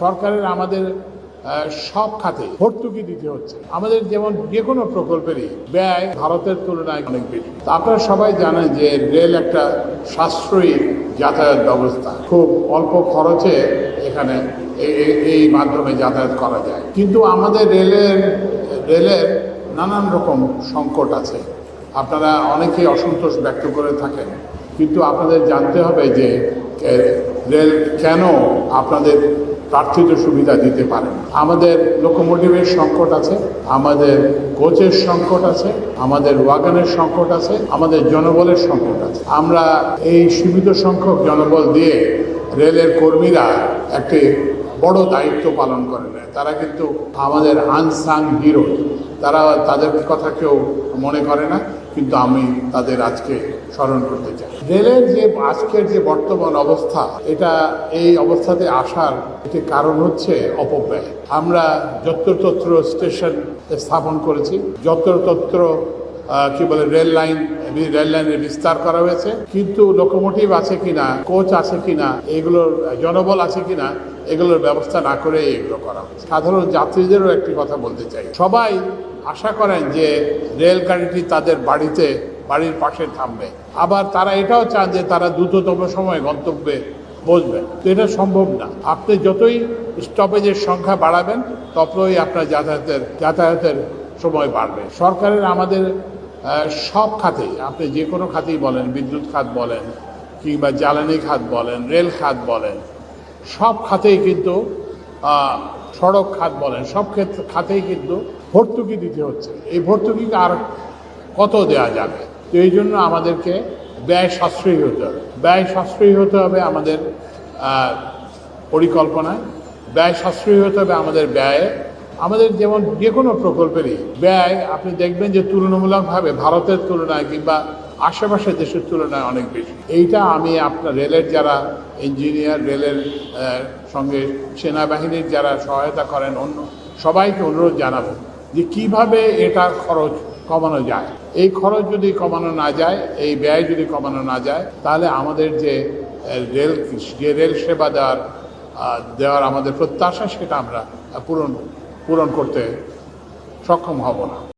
সরকারের আমাদের সব খাতে ভর্তুকি দিতে হচ্ছে। আমাদের যেমন যে কোনো প্রকল্পেরই ব্যয় ভারতের তুলনায় অনেক বেশি। আপনারা সবাই জানেন যে রেল একটা সাশ্রয়ী যাতায়াত ব্যবস্থা। খুব অল্প খরচে এখানে এই মাধ্যমে যাতায়াত করা যায়। কিন্তু আমাদের রেলের রেলের নানান রকম সংকট আছে। আপনারা অনেকেই অসন্তোষ ব্যক্ত করে থাকেন। কিন্তু আপনাদের জানতে হবে যে রেল কেন আপনাদের প্রার্থিত সুবিধা দিতে পারে আমাদের লোকোমোটিভের সংকট আছে, আমাদের কোচের সংকট আছে, আমাদের ওয়াগানের সংকট আছে, আমাদের জনবলের সংকট আছে। আমরা এই সীমিত সংখ্যক জনবল দিয়ে রেলের কর্মীরা একটি বড় দায়িত্ব পালন করে নেয়। তারা কিন্তু আমাদের আনসাং হিরো। তারা তাদের কথা কেউ মনে করে না। কিন্তু আমি তাদের আজকে স্মরণ করতে চাই। রেলের যে আজকের যে বর্তমান অবস্থা, এটা এই অবস্থাতে আসার একটি কারণ হচ্ছে অপব্যয়। আমরা যত্রতত্র স্টেশন স্থাপন করেছি, যত্রতত্র কি বলে, রেল লাইন রেল লাইনের বিস্তার করা হয়েছে। কিন্তু লোকোমোটিভ আছে কিনা কোচ আছে কিনা, এগুলোর, জনবল আছে কিনা, এগুলোর ব্যবস্থা না করে এগুলো করা হচ্ছে সাধারণ যাত্রীদেরও একটি কথা বলতে চাই। সবাই আশা করেন যে রেলগাড়িটি তাদের বাড়িতে, বাড়ির পাশে থামবে। আবার তারা এটাও চান যে তারা দ্রুততম সময়ে গন্তব্যে বসবেন তো এটা সম্ভব না। আপনি যতই স্টপেজের সংখ্যা বাড়াবেন, ততই আপনার যাতায়াতের যাতায়াতের সময় বাড়বে। সরকারের আমাদের সব খাতে আপনি যে কোনো খাতেই বলেন, বিদ্যুৎ খাত বলেন, কিংবা জ্বালানি খাত বলেন, রেল খাত বলেন, সব খাতেই কিন্তু সড়ক খাত বলেন, সব ক্ষেত্রে খাতেই কিন্তু ভর্তুকি দিতে হচ্ছে। এই ভর্তুকিকে আর কত দেওয়া যাবে? তো এই জন্য আমাদেরকে ব্যয় সাশ্রয়ী হতে হবে। ব্যয় সাশ্রয়ী হতে হবে আমাদের পরিকল্পনায়। ব্যয় সাশ্রয়ী হতে হবে আমাদের ব্যয়ে আমাদের যেমন যে কোনো প্রকল্পেরই ব্যয়, আপনি দেখবেন যে তুলনামূলকভাবে ভারতের তুলনায় কিংবা আশেপাশের দেশের তুলনায় অনেক বেশি। এইটা আমি আপনার রেলের যারা ইঞ্জিনিয়ার রেলের সঙ্গে সেনাবাহিনীর যারা সহায়তা করেন, অন্য সবাইকে অনুরোধ জানাব যে কীভাবে এটার খরচ কমানো যায়। এই খরচ যদি কমানো না যায়, এই ব্যয় যদি কমানো না যায়, তাহলে আমাদের যে রেল যে রেল সেবা দেওয়ার দেওয়ার আমাদের প্রত্যাশা, সেটা আমরা পূরণ পূরণ করতে সক্ষম হব না।